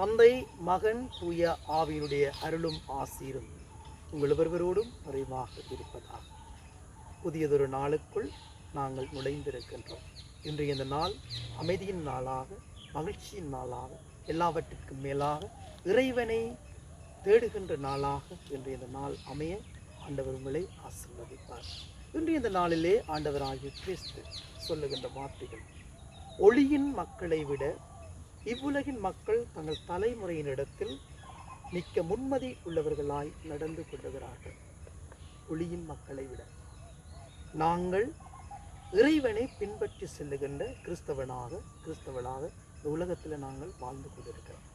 தந்தை மகன் தூய ஆவியினுடைய அருளும் ஆசீரும் உங்கள் ஒருவரோடும் நிறைவாக இருப்பதாக. புதியதொரு நாளுக்குள் நாங்கள் நுழைந்திருக்கின்றோம். இன்றைய இந்த நாள் அமைதியின் நாளாக மகிழ்ச்சியின் நாளாக எல்லாவற்றிற்கும் மேலாக இறைவனை தேடுகின்ற நாளாக இன்றைய இந்த நாள் அமைய ஆண்டவர் உங்களை ஆசீர்வதிப்பார். இன்றைய இந்த நாளிலே ஆண்டவராகிய கிறிஸ்து சொல்லுகின்ற வார்த்தைகள் ஒளியின் மக்களை விட இவ்வுலகின் மக்கள் தங்கள் தலைமுறையினிடத்தில் மிக்க முன்மதி உள்ளவர்களாய் நடந்து கொள்ளுகிறார்கள். ஒளியின் மக்களை விட. நாங்கள் இறைவனை பின்பற்றி செல்லுகின்ற கிறிஸ்தவனாக கிறிஸ்தவனாக இந்த உலகத்தில் நாங்கள் வாழ்ந்து கொண்டிருக்கிறோம்.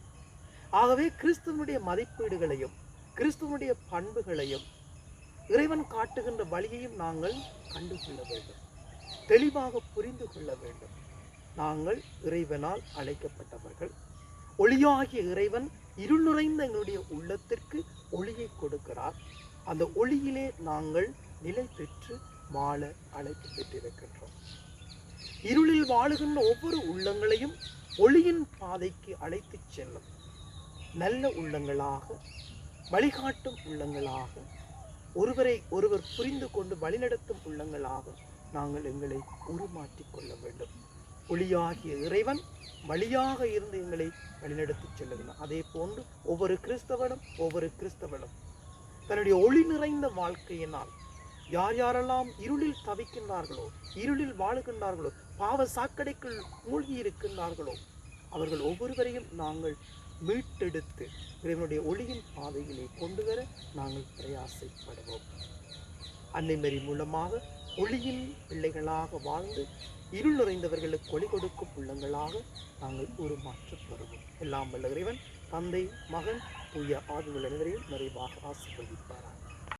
ஆகவே கிறிஸ்துவனுடைய மதிப்பீடுகளையும் கிறிஸ்துவனுடைய பண்புகளையும் இறைவன் காட்டுகின்ற வழியையும் நாங்கள் கண்டுகொள்ள வேண்டும். தெளிவாக புரிந்து கொள்ள வேண்டும். நாங்கள் இறைவனால் அழைக்கப்பட்டவர்கள். ஒளியாகிய இறைவன் இருள் நுழைந்த எங்களுடைய உள்ளத்திற்கு ஒளியை கொடுக்கிறார். அந்த ஒளியிலே நாங்கள் நிலை பெற்று வாழ அழைப்பு பெற்றிருக்கின்றோம். இருளில் வாழுகின்ற ஒவ்வொரு உள்ளங்களையும் ஒளியின் பாதைக்கு அழைத்துச் செல்லும். நல்ல உள்ளங்களாக வழிகாட்டும் உள்ளங்களாக ஒருவரை ஒருவர் புரிந்து கொண்டு வழிநடத்தும் உள்ளங்களாக நாங்கள் எங்களை உருமாற்றிக் கொள்ள வேண்டும். ஒளியாகிய இறைவன் வழியாக இருந்து எங்களை வழிநடத்தி செல்லுகிறான். அதே போன்று ஒவ்வொரு கிறிஸ்தவனும் ஒவ்வொரு கிறிஸ்தவனும் தன்னுடைய ஒளி நிறைந்த வாழ்க்கையினால் யார் யாரெல்லாம் இருளில் தவிக்கின்றார்களோ இருளில் வாழுகின்றார்களோ பாவ சாக்கடைக்குள் மூழ்கி இருக்கின்றார்களோ அவர்கள் ஒவ்வொருவரையும் நாங்கள் மீட்டெடுத்து இறைவனுடைய ஒளியின் பாதையிலே கொண்டு வர நாங்கள் பிரயாசைப்படுவோம். அன்னைமரி மூலமாக ஒளியின் பிள்ளைகளாக வாழ்ந்து இருள் நிறைந்தவர்களுக்கு ஒளி கொடுக்கும் உள்ளங்களாக நாங்கள் உருமாற்றப் பெறுவோம் எல்லாம் வல்ல இறைவன் தந்தை மகன் தூய ஆவிகள் அனைவரையும் நிறைவாக ஆசீர்வதிப்பாராக.